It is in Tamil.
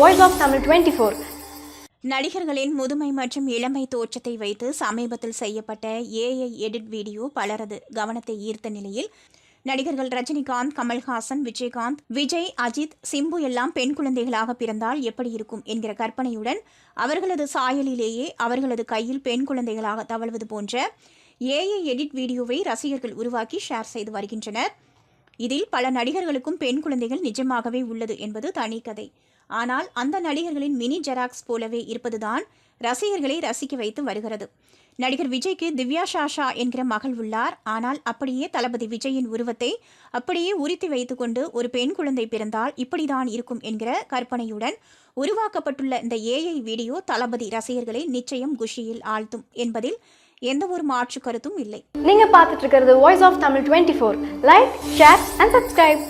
Voice of Tamil twenty four நடிகர்களின் முதுமை மற்றும் இளமை தோற்றத்தை வைத்து சமீபத்தில் செய்யப்பட்ட ஏஐ எடிட் வீடியோ பலரது கவனத்தை ஈர்த்த நிலையில் நடிகர்கள் ரஜினிகாந்த் கமல்ஹாசன் விஜயகாந்த் விஜய் அஜித் சிம்பு எல்லாம் பெண் குழந்தைகளாக பிறந்தால் எப்படி இருக்கும் என்கிற கற்பனையுடன் அவர்களது சாயலிலேயே அவர்களது கையில் பெண் குழந்தைகளாக தவழ்வது போன்ற ஏஐ எடிட் வீடியோவை ரசிகர்கள் உருவாக்கி ஷேர் செய்து வருகின்றனர். இதில் பல நடிகர்களுக்கும் பெண் குழந்தைகள் நிஜமாகவே உள்ளது என்பது தனி கதை. ஆனால் அந்த நடிகர்களின் மினி ஜெராக்ஸ் போலவே இருப்பதுதான் ரசிகர்களை ரசிக்க வைத்து வருகிறது. நடிகர் விஜய்க்கு திவ்யா ஷாஷா என்கிற மகள் உள்ளார். ஆனால் அப்படியே தளபதி விஜயின் உருவத்தை அப்படியே உரித்து வைத்துக்கொண்டு ஒரு பெண் குழந்தை பிறந்தால் இப்படிதான் இருக்கும் என்கிற கற்பனையுடன் உருவாக்கப்பட்டுள்ள இந்த ஏஐ வீடியோ தளபதி ரசிகர்களை நிச்சயம் குஷியில் ஆழ்த்தும் என்பதில் எந்த ஒரு மாற்று கருத்தும் இல்லை நீங்க பாத்துட்டு இருக்கிறது voice of Tamil twenty four like share and subscribe